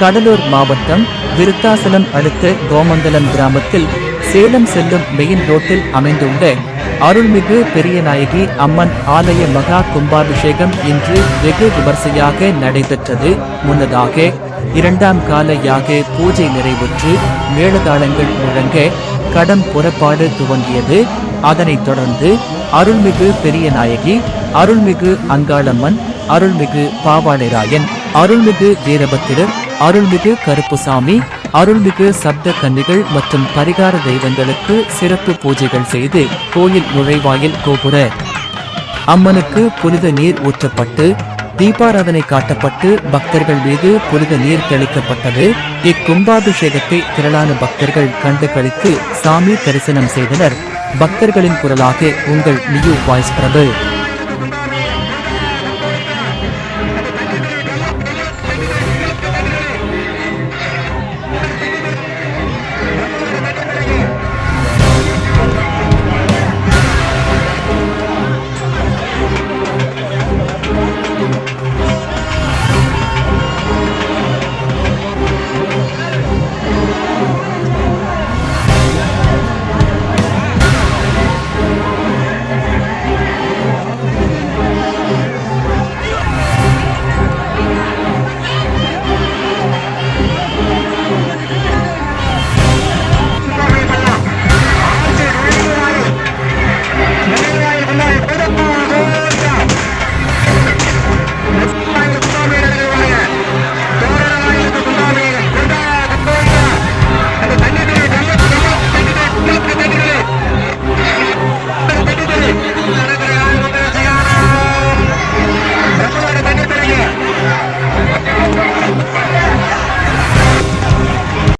கடலூர் மாவட்டம் விருத்தாசலம் அடுத்த கோமந்தலம் கிராமத்தில் சேலம் செல்லும் மெயின் ரோட்டில் அமைந்துள்ள அருள்மிகு பெரியநாயகி அம்மன் ஆலய மகா கும்பாபிஷேகம் இன்று வெகு விமர்சையாக நடைபெற்றது. முன்னதாக இரண்டாம் கால யாக பூஜை நிறைவுற்று மேளதாளங்கள் முழங்க கடம் புறப்பாடு துவங்கியது. அதனைத் தொடர்ந்து அருள்மிகு பெரியநாயகி அருள்மிகு அங்காளம்மன் அருள்மிகு பாவாளிராயன் அருள்மிகு வீரபத்திரர் அருள்மிகு கருப்புசாமி அருள்மிகு சப்த கன்னிகள் மற்றும் பரிகார தெய்வங்களுக்கு சிறப்பு பூஜைகள் செய்து கோயில் நுழைவாயில் கோபுர. அம்மனுக்கு புனித நீர் ஊற்றப்பட்டு தீபாராதனை காட்டப்பட்டு பக்தர்கள் மீது புனித நீர் தெளிக்கப்பட்டது. இக்கும்பாபிஷேகத்தை திரளான பக்தர்கள் கண்டு கழித்து சாமி தரிசனம் செய்தனர். பக்தர்களின் குரலாக உங்கள் நியூ வாய்ஸ் பிரபு.